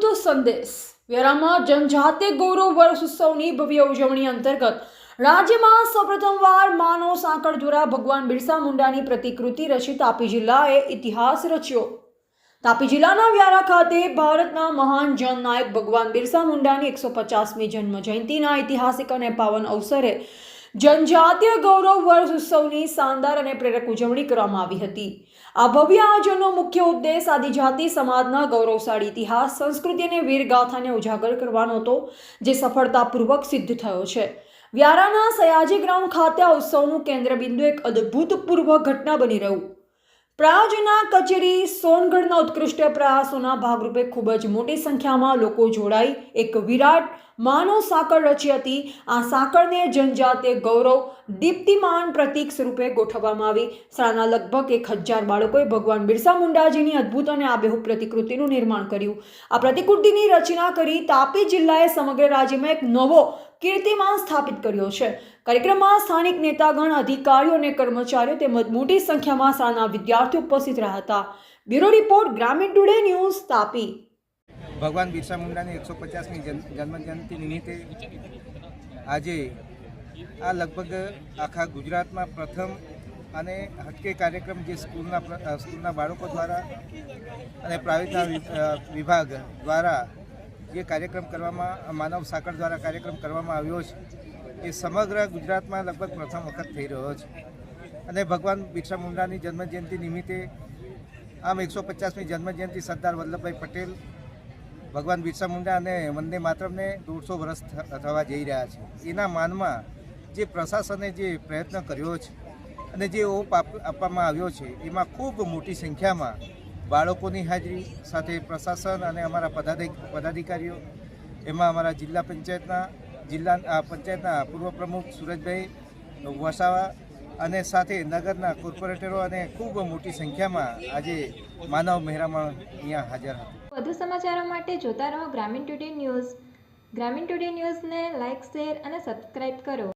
સંદેશ. વેરામાં જનજાતિ ગૌરવ વર્ષ ઉત્સવની ભવ્ય ઉજવણી અંતર્ગત રાજ્યમાં સૌપ્રથમવાર માનવ સાંકળ દ્વારા ભગવાન બિરસા મુંડાની પ્રતિકૃતિ રચી તાપી જિલ્લાએ ઇતિહાસ રચ્યો. તાપી જિલ્લાના વ્યારા ખાતે ભારતના મહાન જનનાયક ભગવાન બિરસા મુંડાની એકસો પચાસમી જન્મ જયંતિના ઐતિહાસિક અને પાવન અવસરે જનજાતીય ગૌરવ વર્ષ ઉત્સવની શાનદાર અને પ્રેરક ઉજવણી કરવામાં આવી હતી. આ ભવ્ય આયોજનનો મુખ્ય ઉદ્દેશ આદિજાતિ સમાજના ગૌરવશાળી ઇતિહાસ, સંસ્કૃતિ અને વીરગાથાને ઉજાગર કરવાનો હતો, જે સફળતાપૂર્વક સિદ્ધ થયો છે. વ્યારાના સયાજી ગ્રાઉન્ડ ખાતે આ ઉત્સવનું કેન્દ્રબિંદુ એક અદ્ભુતપૂર્વ ઘટના બની રહ્યું. પ્રાયોજના કચેરી સોનગઢના ઉત્કૃષ્ટ પ્રયાસોના ભાગરૂપે ખૂબ જ મોટી સંખ્યામાં લોકો જોડાઈ એક વિરાટ માનવ સાંકળ રચી હતી. આ સાંકળને જનજાતીય ગૌરવ, દીપ્તિમાન પ્રતીક સ્વરૂપે ગોઠવવામાં આવી. શાળાના લગભગ એક હજાર બાળકોએ ભગવાન બિરસા મુંડાજીની અદ્ભુત અને આબેહૂબ પ્રતિકૃતિનું નિર્માણ કર્યું. આ પ્રતિકૃતિની રચના કરી તાપી જિલ્લાએ સમગ્ર રાજ્યમાં એક નવો કીર્તિમાન સ્થાપિત કર્યો છે. કાર્યક્રમમાં સ્થાનિક નેતાગણ, અધિકારીઓ અને કર્મચારીઓ તેમજ મોટી સંખ્યામાં શાળાના વિદ્યાર્થીઓ ઉપસ્થિત રહ્યા હતા. Bureau report, Gramin Today News Tapi. ભગવાન બિરસા મુંડાની એકસો પચાસમી જન્મજયંતિ નિમિત્તે આજે આ લગભગ આખા ગુજરાતમાં પ્રથમ અને હટકે કાર્યક્રમ જે સ્કૂલના સ્કૂલના બાળકો દ્વારા અને પ્રાઇવેટના વિભાગ દ્વારા જે કાર્યક્રમ કરવામાં માનવ સાંકળ દ્વારા કાર્યક્રમ કરવામાં આવ્યો છે, એ સમગ્ર ગુજરાતમાં લગભગ પ્રથમ વખત થઈ રહ્યો છે. અને ભગવાન બિરસા મુંડાની જન્મજયંતિ નિમિત્તે આમ એકસો પચાસમી જન્મજયંતિ સરદાર વલ્લભભાઈ પટેલ ભગવાન બિરસા મુંડા અને વંદે માતરમને દોઢસો વર્ષ થવા જઈ રહ્યા છે. એના માનમાં જે પ્રશાસને જે પ્રયત્ન કર્યો છે અને જે ઓપ આપવામાં આવ્યો છે, એમાં ખૂબ મોટી સંખ્યામાં બાળકોની હાજરી, સાથે પ્રશાસન અને અમારા પદાધિ- પદાધિકારીઓ, એમાં અમારા જિલ્લા પંચાયતના જિલ્લા પંચાયતના પૂર્વ પ્રમુખ સુરજભાઈ વસાવા અને સાથે નગરના કોર્પોરેટરો અને ખૂબ મોટી સંખ્યામાં આજે માનવ મહેરામણ અહીંયા હાજર હતા. વધુ સમાચારો માટે જોતા રહો Gramin today news. Gramin today ન્યૂઝને લાઇક શેર અને સબસ્ક્રાઇબ કરો.